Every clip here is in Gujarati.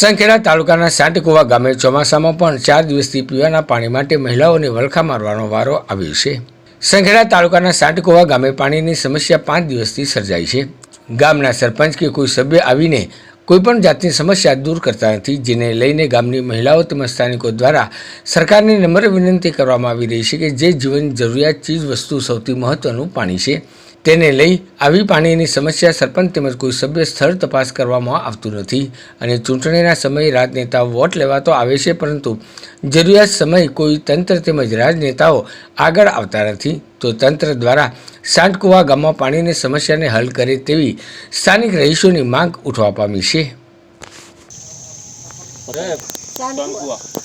સંખેડા તાલુકાના સાંટકુવા ગામે ચોમાસામાં પણ ચાર દિવસથી પીવાના પાણી માટે મહિલાઓને વલખા મારવાનો વારો આવ્યો છે. સંખેડા તાલુકાના સાંટકુવા ગામે પાણીની સમસ્યા પાંચ દિવસથી સર્જાઈ છે. ગામના સરપંચ કે કોઈ સભ્ય આવીને કોઈપણ જાતની સમસ્યા દૂર કરતા નથી, જેને લઈને ગામની મહિલાઓ તેમજ સ્થાનિકો દ્વારા સરકારની નમ્ર વિનંતી કરવામાં આવી રહી છે કે જે જીવન જરૂરિયાત ચીજ વસ્તુ સૌથી મહત્વનું પાણી છે. તેને લઈ આવી પાણીની સમસ્યા સરપંચ તેમજ કોઈ સભ્ય સ્થળ તપાસ કરવામાં આવતું નથી અને ચૂંટણીના સમયે રાજનેતાઓ વોટ લેવા તો આવે છે પરંતુ જરૂરિયાત સમયે કોઈ તંત્ર તેમજ રાજનેતાઓ આગળ આવતા નથી. તો તંત્ર દ્વારા સાંટકુવા ગામમાં પાણીની સમસ્યાને હલ કરે તેવી સ્થાનિક રહીશોની માંગ ઉઠવા પામી છે.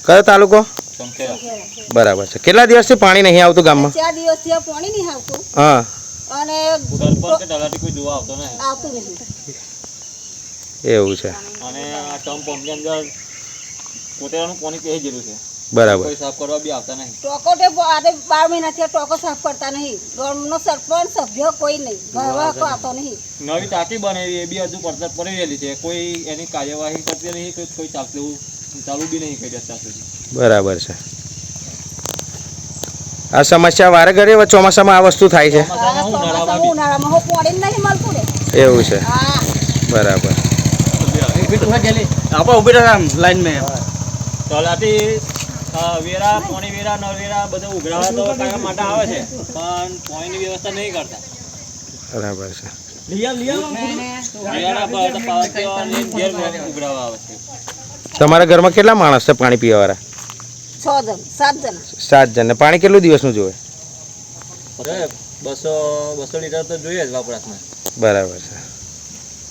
કયો તાલુકો? બરાબર છે. કેટલા દિવસથી પાણી નહીં આવતું ગામમાં? ચાર દિવસથી પાણી નહીં આવતું. હા. અને સરપંચ કે તલાટી કોઈ જોવા આવતો નહીં. આવતું નથી. એવું છે. અને આ ટર્મ પંપની અંદર પોતાનું પાણી પહેરી જેલું છે. બરાબર. કોઈ સાફ કરવા બી આવતા નહીં. ટોકો તે આજે બાર મહિનાથી ટોકો સાફ કરતા નહીં. ગામનો સરપંચ સભ્ય કોઈ નહીં. ભરવા આવતો નહીં. નવી ટાંકી બનાવી એ બી હજુ પડતર પડી રહેલી છે. કોઈ એની કાર્યવાહી કરતી નહીં કોઈ કોઈ ચાલતું ચાલુ બી નહીં કરી અત્યાર સુધી. બરાબર છે. આ સમસ્યા વારે ઘરે ચોમાસામાં આ વસ્તુ થાય છે. એવું છે. બરાબર. આપણે ઊભી રહ્યા લાઈન મેં. તલાટી વેરા પાણી વેરા નળ બધું ઉઘરાવા તો કાયમ માટે આવે છે. પણ પાણીની વ્યવસ્થા નહીં કરતા. બરાબર છે. તમારા ઘરમાં કેટલા માણસ છે પાણી પીવાવાળા? છ જણ સાત જણ. સાત જણ. ને પાણી કેટલું દિવસનું જોઈએ? બસો બસો લીટર તો જોઈએ જ વપરાશમાં. બરાબર છે.